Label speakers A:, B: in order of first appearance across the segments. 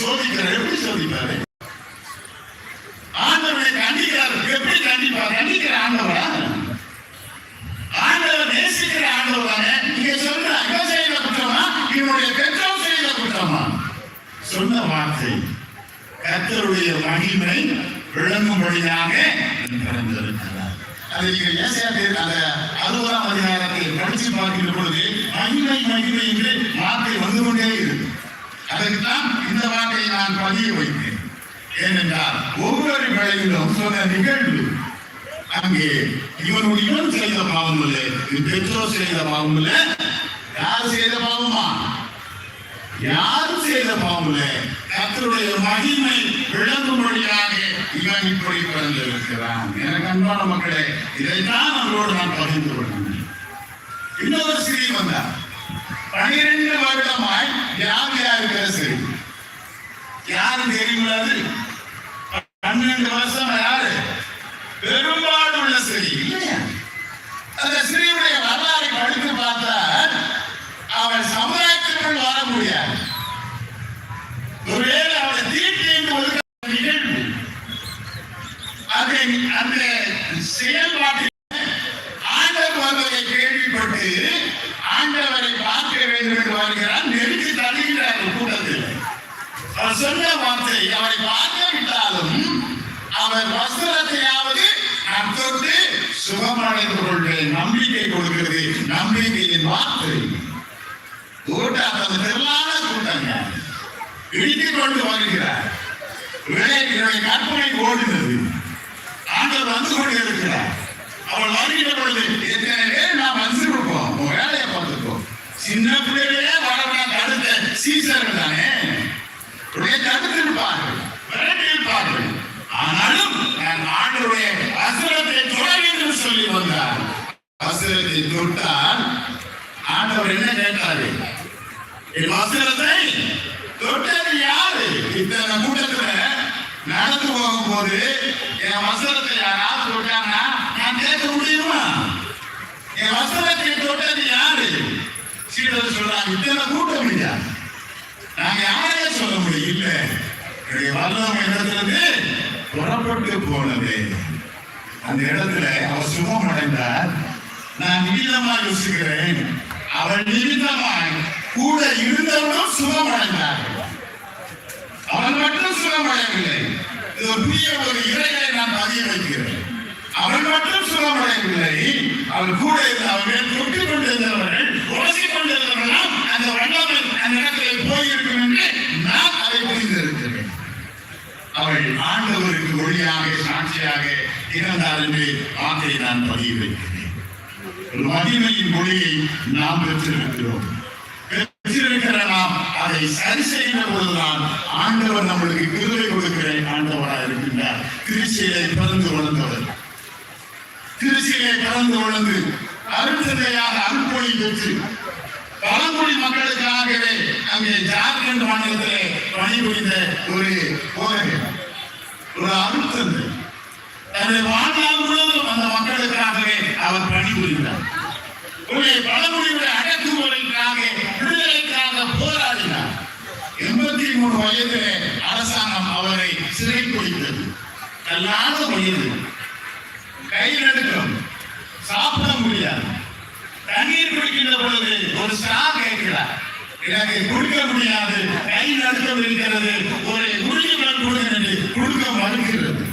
A: சோதிக்கிறார் எப்படி சோதிப்பாரு? ஆண்டவனை கண்டிக்கிறார். எப்படி கண்டிப்பார்? கண்டிக்கிற ஆண்டவரா? ஆண்டவர் நேசிக்கிற ஆண்டவர் தானே நீங்க சொல்ற இவன் செய்த குற்றமா இவனுடைய பெற்றோர் செய்த குற்றமா? சொன்ன வார்த்தை கத்தருடைய மகிமை விளங்கும்படியாக பிறந்திருக்கிறார் அதை நீங்க ஏசாயா அந்த அறுபதாம் அதிகாரத்தில் படிச்சு பார்க்கிற பொழுது மகிமை மகிமை என்று வார்த்தை வந்து கொண்டே இருக்கு. அதற்குதான் இந்த வார்த்தையை நான் பதிய வைத்தேன். ஏனென்றால் ஒவ்வொரு வேளையிலும் சொன்ன நிகழ்வு. அங்கே இவனுடைய இவன் செய்த பாவம் இல்லை பெற்றோர் செய்த பாவம் இல்லை யார் செய்த பாவமா? யார் செய்த பாவம் இல்லை கத்தருடைய மகிமை விளங்கும்படியாக இவன் இப்படி பிறந்திருக்கிறான். எனக்கு அன்பான மக்களே இதைத்தான் நம்மளோடு நான் பகிர்ந்து கொள்கிறேன். இன்னொரு ஸ்திரீ வந்தார். பனிரெண்டு வருடமாய் வியாதியா இருக்கிற ஸ்திரீ யாரு தெரியுங்களா பன்னெண்டு வருஷம் யாரு? பெரும்பாடு உள்ள ஸ்திரீ. இல்லையா? அந்த ஸ்ரீவுடைய வரலாறு படித்து பார்த்தா அவள் சமுதாயத்திற்குள் வர முடியாது. ஒருவேளை அவளை தீட்டி என்று ஒதுக்க நிகழ்வு அது அந்த செயல்பாட்டில் ஆண்டவர் வந்ததை கேள்விப்பட்டு ஆண்டவரை பார்க்க வேண்டும் என்று வருகிறார் நெருக்கி தருகிறார் கூட்டத்தில் அவர் சொன்ன வார்த்தை அவரை பார்க்க விட்டாலும் அவர் வஸ்திரத்தையாவது நான் தொட்டு சுகமடைந்து கொள்வேன். நம்பிக்கை கொடுக்கிறது. நம்பிக்கையின் வார்த்தை. கூட்டாத திரளான கூட்டங்க இடித்துக் கொண்டு வருகிறார். விளையாட்டு கற்பனை ஓடினது ஆண்டவர் வந்து கொண்டு இருக்கிறார் அவள் வருகிற பொழுது எத்தனை பேர் நாம் வந்து கொடுப்போம் வேலையை பார்த்துக்கோ சின்ன பிள்ளைகளே வளர்க்க அடுத்த சீசர்கள் தானே? உடைய தடுத்திருப்பார்கள் விரட்டியிருப்பார்கள் ஆனாலும் நான் ஆண்டவருடைய அசுரத்தை தொட வேண்டும் சொல்லி வந்தார் வஸ்திரத்தை தொட்டால் ஆண்டவர் என்ன கேட்டாரு என் வஸ்திரத்தை தொட்டது யாரு இத்தனை கூட்டத்துல நடந்து போகும்போது என் வஸ்திரத்தை யாராவது தொட்டாங்கன்னா நான் கேட்க முடியுமா என் வஸ்திரத்தை தொட்டது யாரு சீடர் சொல்றாங்க இத்தனை கூட்டம் இல்லையா நாங்க யாரையும் சொல்ல முடியும் இல்ல என்னுடைய இடத்திலிருந்து புறப்பட்டு போனது. அந்த இடத்துல அவர் சுகம் அடைந்தார். நான் நிமித்தமா யோசிக்கிறேன். அவர் நிமித்தமாய் கூட இருந்தவனும் சுகம் அடைந்தார். அவன் மட்டும் சுகம் அடையவில்லை. இது ஒரு புதிய ஒரு இறைகளை நான் பதிய வைக்கிறேன். அவன் மட்டும் சுகம் அடையவில்லை. அவன் கூட இருந்த அவன் மேல் தொட்டு கொண்டிருந்தவர்கள் உரசி கொண்டிருந்தவர்கள் அந்த வல்லமை அந்த இடத்திலே போயிருக்கும் என்று நான் அதை புரிந்திருக்கிறேன் அவள் ஆண்டவருக்கு சாட்சியாக இருந்தார் என்று நான் பதிவு வைக்கிறேன். ஒரு மகிமையின் மொழியை நாம் பெற்றிருக்கிறோம். பெற்றிருக்கிற நாம் அதை சரி செய்கிற பொழுதுதான் ஆண்டவர் நம்மளுக்கு கிருவை கொடுக்கிற ஆண்டவராக இருக்கின்றார். திருச்சியிலே பிறந்து வளர்ந்தவர். திருச்சியிலே பிறந்து வளர்ந்து அருட்சதையாக அருட்பொழி பெற்று பழங்குடி மக்களுக்காகவே அங்கே ஜார்க்கண்ட் மாநிலத்திலே பணிபுரிந்த ஒரு போராட்டம் ஒரு அருட்தந்தை தன்னுடைய வாழ்நாள் முழுவதும் அந்த மக்களுக்காகவே அவர் பணிபுரிந்தார் உங்களை பழமொழியுடைய அடக்குமுறைக்காக விடுதலைக்காக போராடினார். எண்பத்தி மூணு வயதிலே அரசாங்கம் அவரை சிறை பிடித்தது கல்லாத வயது. கை சாப்பிட முடியாது. தண்ணீர் குடிக்கின்ற பொழுது ஒரு ஸ்டா கேட்கிறார். எனக்கு கொடுக்க முடியாது. கை நடுக்கம் இருக்கிறது. ஒரு உறுதியுடன் கொடுங்க என்று கொடுக்க மறுக்கிறது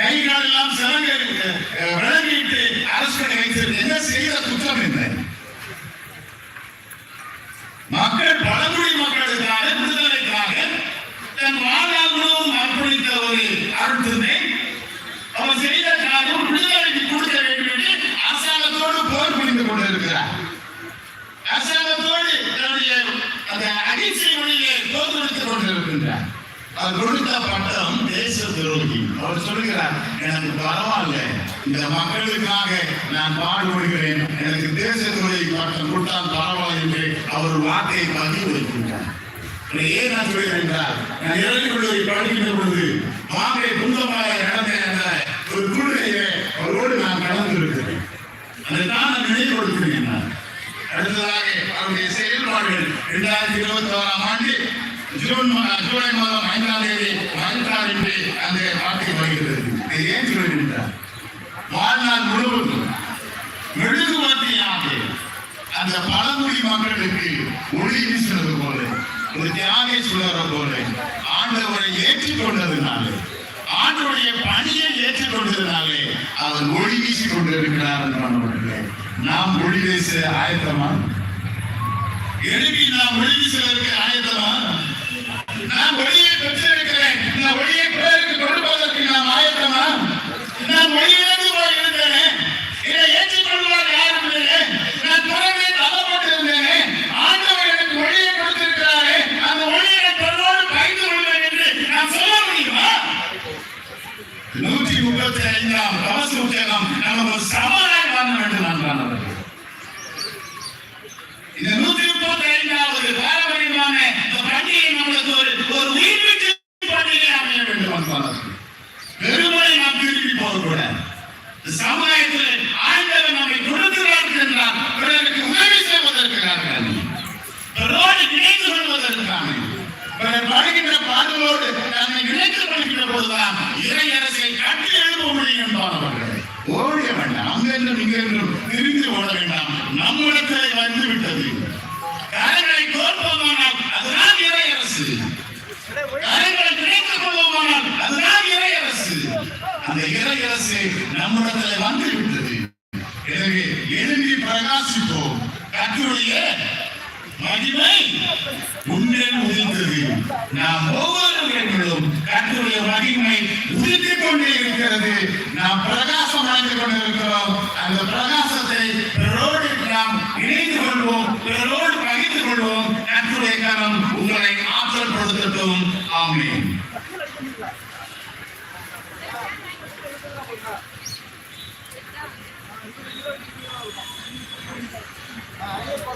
A: கை காலெல்லாம் சிறங்க விளங்கிட்டு அரசு வைத்திருக்கு என்ன செய்த குற்றம் என்ன? மக்கள் பழங்குடி மக்கள் விடுதலைக்காக தன் வாழ்நாள் முழுவதும் அர்ப்பணித்த ஒரு அருட்தந்தை அவர் செய்த காரியம் விடுதலைக்கு கொடுக்க வேண்டும் என்று அரசாங்கத்தோடு போர் புரிந்து கொண்டிருக்கிறார் அரசாங்கத்தோடு தன்னுடைய அந்த அகிம்சை மொழியை தோற்றுவித்துக் கொண்டிருக்கின்றார் அவர் கொடுத்த பட்டம் தேச துரோகி அவர் சொல்லுகிறார் எனக்கு பரவாயில்ல. இந்த மக்களுக்காக நான் பாடுபடுகிறேன். எனக்கு தேச துரோகி பட்டம் கொடுத்தால் பரவாயில்லை என்று அவர் ஒரு வார்த்தையை பதிவு வைக்கின்றார் ஏன் நான் சொல்கிறேன் என்றால் நான் இறங்கி கொள்வதை படிக்கின்ற பொழுது மாங்கை குந்தமாக நடந்த அந்த ஒரு குழுவையை அவரோடு நான் கலந்திருக்கிறேன். அதைத்தான் நான் நினைவுபடுத்தினேன் நான் அடுத்ததாக அவருடைய செயல்பாடுகள் இரண்டாயிரத்தி இருபத்தி ஓராம் ஆண்டு ஜூன் ஜூலை மாதம் ஐந்தாம் தேதி மறுத்தார் என்று அந்த வார்த்தை வருகிறது. இதை ஏன் சொல்லுகின்றார் வாழ்நாள் முழுவதும் மெழுகுவர்த்தியாக அந்த பழங்குடி மக்களுக்கு ஒளி வீசினது போல ஒரு தியாகேஸ்வரரை போல ஆண்டவரை ஏற்றுக்கொண்டதுனாலே ஆண்டவருடைய பணியை ஏற்றுக்கொண்டதுனாலே அவர் ஒளி வீசி கொண்டிருக்கிறார் என்று நாம் ஒளி வீச ஆயத்தமா? எழுப்பி நாம் ஒளி வீசுவதற்கு ஆயத்தமா? நான் ஒளியை பெற்றிருக்கிறேன். இந்த ஒளியை பிறருக்கு கொண்டு போவதற்கு நாம் ஆயத்தமா? நான் ஒளியிலிருந்து போய் இருந்தேன் இதை ஏற்றுக்கொள்வார் யாரும் இல்லையே நான் புறமே தள்ளப்பட்டிருந்தேனே ஆண்டவர் எனக்கு ஒளியை கொடுத்திருக்கிறாரே அந்த ஒளியை நான் பிறரோடு பகிர்ந்து கொள்வேன் என்று நான் சொல்ல முடியுமா நூற்றி முப்பத்தி ஐந்தாம் கவச உச்சகம் நமக்கு சமனாய் வாழ வேண்டும் நான் காணவர்கள் இந்த நூற்றி முப்பத்தி ஐந்தாவது பாரம்பரியமான இந்த பண்டிகை நம்மளுக்கு ஒரு ஒரு உயிர்மிக்க பண்டிகை அமைய வேண்டும் என்பார்கள். வெறுமனே நாம் திரும்பி போகக்கூடாது இந்த சமுதாயத்தில் ஆண்டவர் நம்மை கொடுக்கிறார் என்றால் பிறருக்கு உதவி செய்வதற்காக பிறரோடு இணைந்து கொள்வதற்காக பிறர் படுகின்ற பாடலோடு தன்னை இணைத்துக் கொள்கின்ற போதுதான் இறை அரசை கட்டி எழுப்ப முடியும் என்பார்கள் ஓடிய வேண்டாம் அங்கென்றும் இங்கென்றும் திரிந்து ஓட வேண்டாம் நம்மிடத்தில் வந்து விட்டது கரங்களை கோர்ப்போமானால் அதுதான் இறை அரசு கரங்களை கிடைத்துக் கொள்வோமானால் அதுதான் இறை அரசு அந்த இறை அரசு நம்மிடத்தில் வந்து எனவே எழுதி பிரகாசிப்போம். கற்றுடைய மகிமை உன்னில் உதித்தது. நாம் ஒவ்வொருவர்களும் கற்றுடைய மகிமை உதித்துக் கொண்டே இருக்கிறது. நாம் பிரகாசம் அடைந்து கொண்டிருக்கிறோம். அந்த பிரகாசத்தை பிறரோடு நாம் இணைந்து கொள்வோம். பிறரோடு பகிர்ந்து கொள்வோம். கற்றுடைய கரம் உங்களை ஆற்றல் கொடுத்துட்டோம் ஆமென்.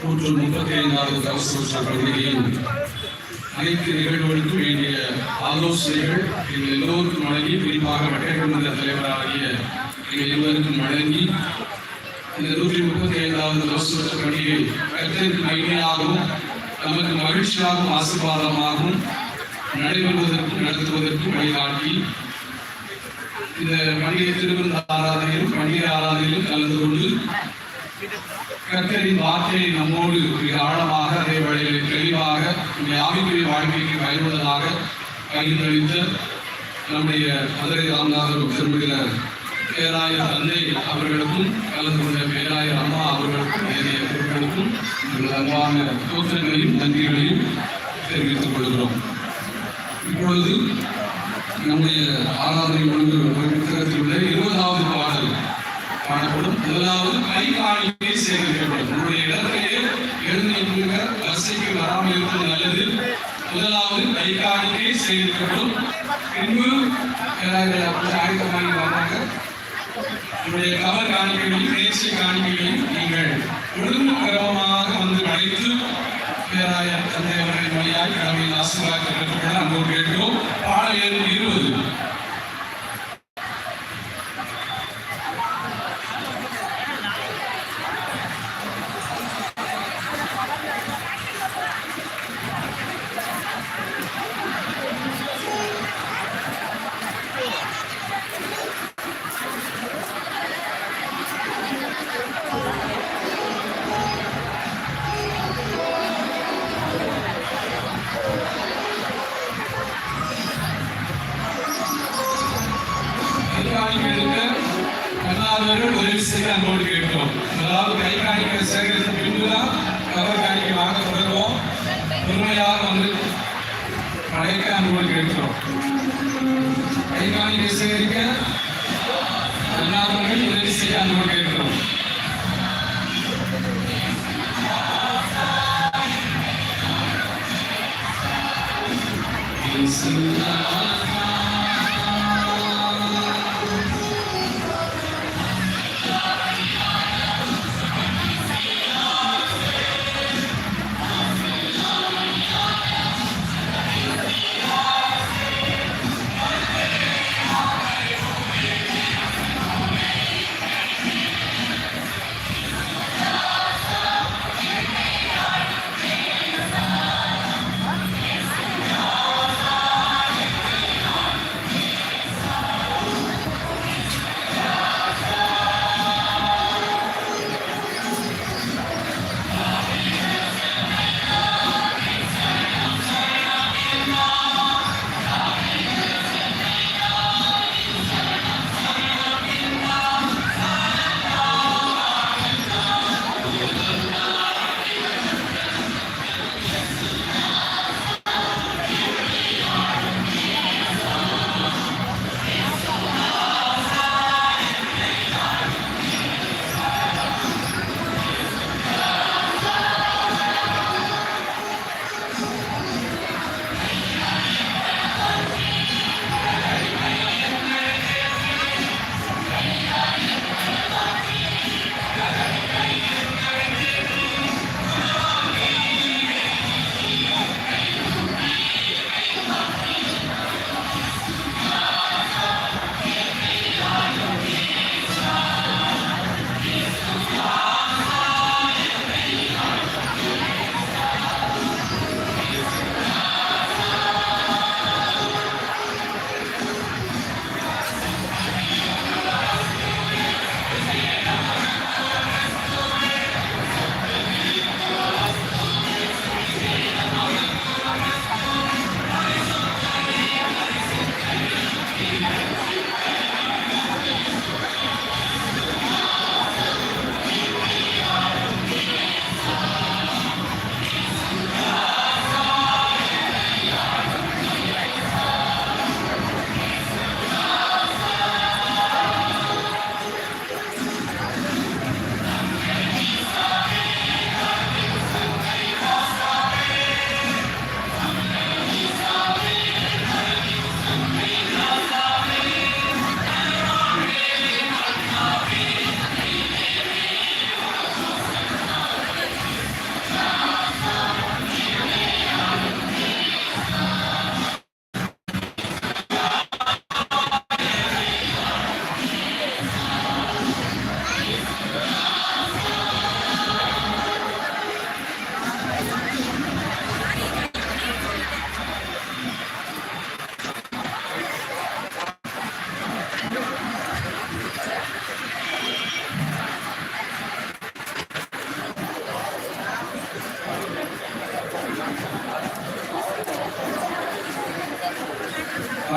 B: நூற்று முப்பத்தி ஐந்தாவது கவச பண்டிகையின் அனைத்து நிகழ்வுகளுக்கும் வேண்டிய ஆலோசனைகள் எங்கள் எல்லோருக்கும் வழங்கி குறிப்பாக வட்டக்குழுந்த தலைவராகிய எங்கள் இருவருக்கும் வழங்கி இந்த நூற்றி முப்பத்தி ஐந்தாவது கவச பணியை கத்திற்கு மகிமையாகவும் நமக்கு மகிழ்ச்சியாகவும் ஆசீர்வாதமாகவும் நடைபெறுவதற்கும் நடத்துவதற்கும் வழிகாட்டி இந்த பண்டிகை திருவிருந்த ஆராதனையிலும் பண்டிகை ஆராதனையிலும் கலந்து கொண்டு கர்த்தரின் வார்த்தையை நம்மோடு மிக ஆழமாக அதே வழியில் தெளிவாக நம்முடைய ஆவிக்குரிய வாழ்க்கைக்கு பயனுள்ளதாக பகிர்ந்தளித்த நம்முடைய மதுரை ராமநாதர் திருமகிற பேராயர் தந்தை அவர்களுக்கும் கலந்து கொண்ட பேராயர் அம்மா அவர்களுக்கும் ஏனைய பொருட்களுக்கும் எங்கள் அன்பான தோற்றங்களையும் நன்றிகளையும் தெரிவித்துக் கொள்கிறோம். இப்பொழுது நம்முடைய ஆராதனை ஒழுங்கு புத்தகத்தில் உள்ள இருபதாவது பாடல் பாடப்படும். முதலாவது கை காணிக்கை சேகரிக்கப்படும். நம்முடைய இடத்திலேயே எழுந்து வரிசைக்கு வராமல் இருப்பது நல்லது. முதலாவது கை காணிக்கை சேகரிக்கப்படும். பின்பு பேராயர்கள் அப்படி ஆயுதமாகி வர்றாங்க உங்களுடைய கவர் காணிக்கைகளையும் தேசிய காணிக்கைகளையும் நீங்கள் ஒழுங்கு வழியாய் கடமையில் ஆசீர்வாதத்தை பெற்றுக்கொள்ள அன்போடு கேட்கிறோம் பாடல் எண் இருபது வாங்கினை சேகரிக்க எல்லாரும் உதவி செய்ய அன்பு கேட்கிறோம் Bismillah.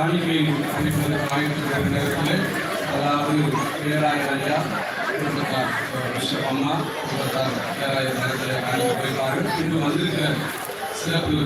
B: அளிப்பதற்கு ஆயத்த நேரத்தில் அதாவது பேராய ஐயா குடும்பத்தார் பிஷப் அம்மா குடும்பத்தார் பேராய நேரத்தில் காணிக்கை போயிருப்பார்கள் இன்று வந்திருக்கிற சிறப்பு